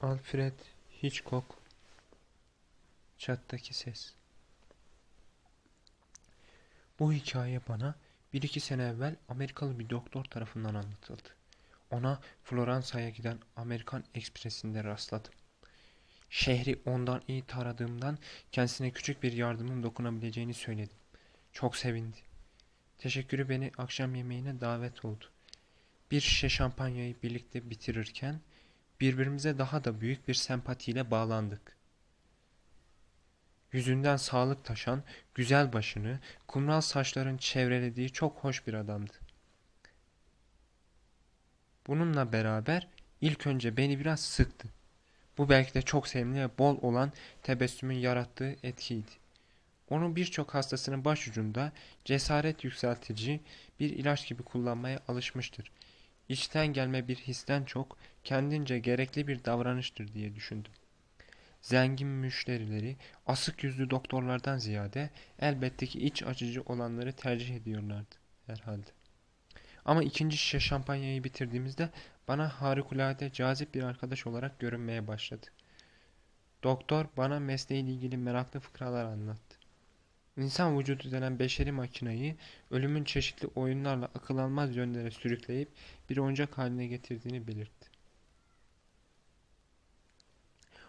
Alfred Hitchcock Çattaki Ses Bu hikaye bana bir iki sene evvel Amerikalı bir doktor tarafından anlatıldı. Ona Floransa'ya giden Amerikan Ekspresi'nde rastladım. Şehri ondan iyi taradığımdan kendisine küçük bir yardımım dokunabileceğini söyledim. Çok sevindi. Teşekkürü beni akşam yemeğine davet oldu. Bir şişe şampanyayı birlikte bitirirken birbirimize daha da büyük bir sempatiyle bağlandık. Yüzünden sağlık taşan, güzel başını, kumral saçların çevrelediği çok hoş bir adamdı. Bununla beraber ilk önce beni biraz sıktı. Bu belki de çok sevimli ve bol olan tebessümün yarattığı etkiydi. Onu birçok hastasının başucunda cesaret yükseltici bir ilaç gibi kullanmaya alışmıştır. İçten gelme bir histen çok kendince gerekli bir davranıştır diye düşündüm. Zengin müşterileri asık yüzlü doktorlardan ziyade elbette ki iç açıcı olanları tercih ediyorlardı herhalde. Ama ikinci şişe şampanyayı bitirdiğimizde bana harikulade cazip bir arkadaş olarak görünmeye başladı. Doktor bana mesleğiyle ilgili meraklı fıkralar anlattı. İnsan vücudu denen beşeri makinayı ölümün çeşitli oyunlarla akıl almaz yönlere sürükleyip bir oyuncak haline getirdiğini belirtti.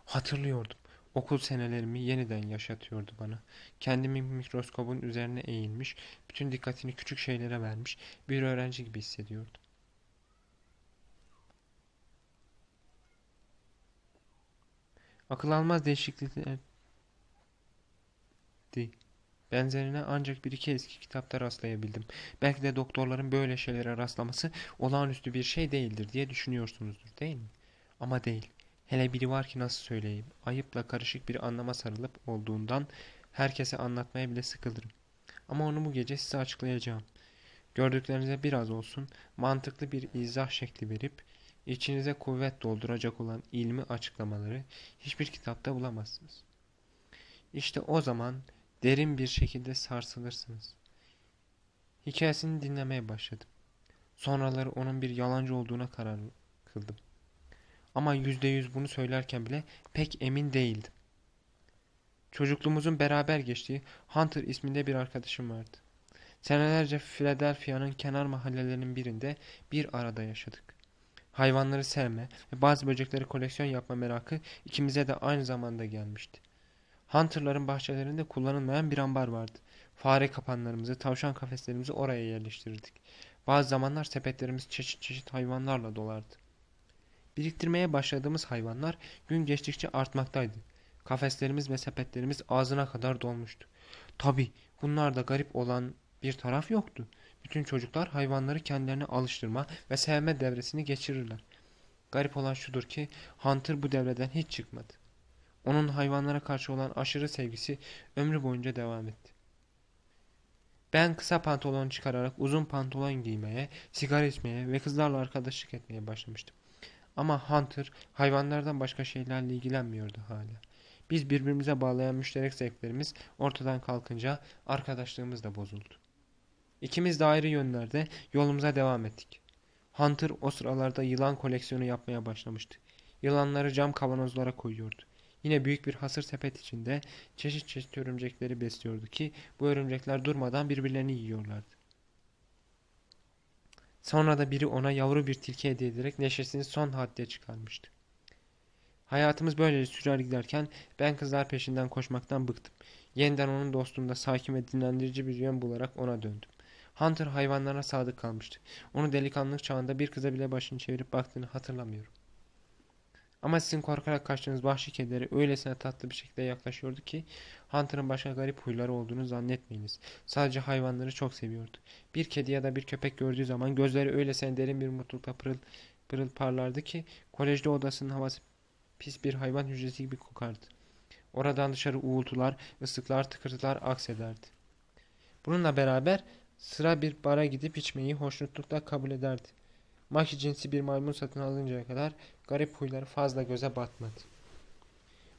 Hatırlıyordum. Okul senelerimi yeniden yaşatıyordu bana. Kendimi mikroskobun üzerine eğilmiş, bütün dikkatini küçük şeylere vermiş bir öğrenci gibi hissediyordum. Akıl almaz değişiklikler Benzerine ancak bir iki eski kitapta rastlayabildim. Belki de doktorların böyle şeylere rastlaması olağanüstü bir şey değildir diye düşünüyorsunuzdur değil mi? Ama değil. Hele biri var ki nasıl söyleyeyim. Ayıpla karışık bir anlama sarılıp olduğundan herkese anlatmaya bile sıkılırım. Ama onu bu gece size açıklayacağım. Gördüklerinize biraz olsun mantıklı bir izah şekli verip içinize kuvvet dolduracak olan ilmi açıklamaları hiçbir kitapta bulamazsınız. İşte o zaman derin bir şekilde sarsılırsınız. Hikayesini dinlemeye başladım. Sonraları onun bir yalancı olduğuna karar kıldım. Ama yüzde yüz bunu söylerken bile pek emin değildim. Çocukluğumuzun beraber geçtiği Hunter isminde bir arkadaşım vardı. Senelerce Philadelphia'nın kenar mahallelerinin birinde bir arada yaşadık. Hayvanları sevme ve bazı böcekleri koleksiyon yapma merakı ikimize de aynı zamanda gelmişti. Hunter'ların bahçelerinde kullanılmayan bir ambar vardı. Fare kapanlarımızı, tavşan kafeslerimizi oraya yerleştirirdik. Bazı zamanlar sepetlerimiz çeşit çeşit hayvanlarla dolardı. Biriktirmeye başladığımız hayvanlar gün geçtikçe artmaktaydı. Kafeslerimiz ve sepetlerimiz ağzına kadar dolmuştu. Tabi bunlarda garip olan bir taraf yoktu. Bütün çocuklar hayvanları kendilerine alıştırma ve sevme devresini geçirirler. Garip olan şudur ki Hunter bu devreden hiç çıkmadı. Onun hayvanlara karşı olan aşırı sevgisi ömrü boyunca devam etti. Ben kısa pantolon çıkararak uzun pantolon giymeye, sigara içmeye ve kızlarla arkadaşlık etmeye başlamıştım. Ama Hunter hayvanlardan başka şeylerle ilgilenmiyordu hala. Biz birbirimize bağlayan müşterek zevklerimiz ortadan kalkınca arkadaşlığımız da bozuldu. İkimiz de ayrı yönlerde yolumuza devam ettik. Hunter o sıralarda yılan koleksiyonu yapmaya başlamıştı. Yılanları cam kavanozlara koyuyordu. Yine büyük bir hasır sepet içinde çeşit çeşit örümcekleri besliyordu ki bu örümcekler durmadan birbirlerini yiyorlardı. Sonra da biri ona yavru bir tilki hediye ederek neşesini son hadde çıkarmıştı. Hayatımız böylece sürer giderken ben kızlar peşinden koşmaktan bıktım. Yeniden onun dostluğunda sakin ve dinlendirici bir yön bularak ona döndüm. Hunter hayvanlara sadık kalmıştı. Onu delikanlılık çağında bir kıza bile başını çevirip baktığını hatırlamıyorum. Ama sizin korkarak kaçtığınız vahşi kedileri öylesine tatlı bir şekilde yaklaşıyordu ki Hunter'ın başka garip huyları olduğunu zannetmeyiniz. Sadece hayvanları çok seviyordu. Bir kedi ya da bir köpek gördüğü zaman gözleri öylesine derin bir mutlulukla pırıl pırıl parlardı ki kolejde odasının havası pis bir hayvan hücresi gibi kokardı. Oradan dışarı uğultular, ıslıklar, tıkırtılar aksederdi. Bununla beraber sıra bir bara gidip içmeyi hoşnutlukla kabul ederdi. Maki cinsi bir maymun satın alıncaya kadar garip huyları fazla göze batmadı.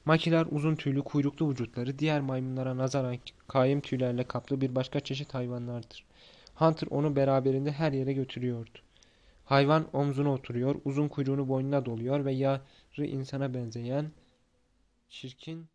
Makiler uzun tüylü kuyruklu vücutları diğer maymunlara nazaran kaim tüylerle kaplı bir başka çeşit hayvanlardır. Hunter onu beraberinde her yere götürüyordu. Hayvan omzuna oturuyor, uzun kuyruğunu boynuna doluyor ve yarı insana benzeyen çirkin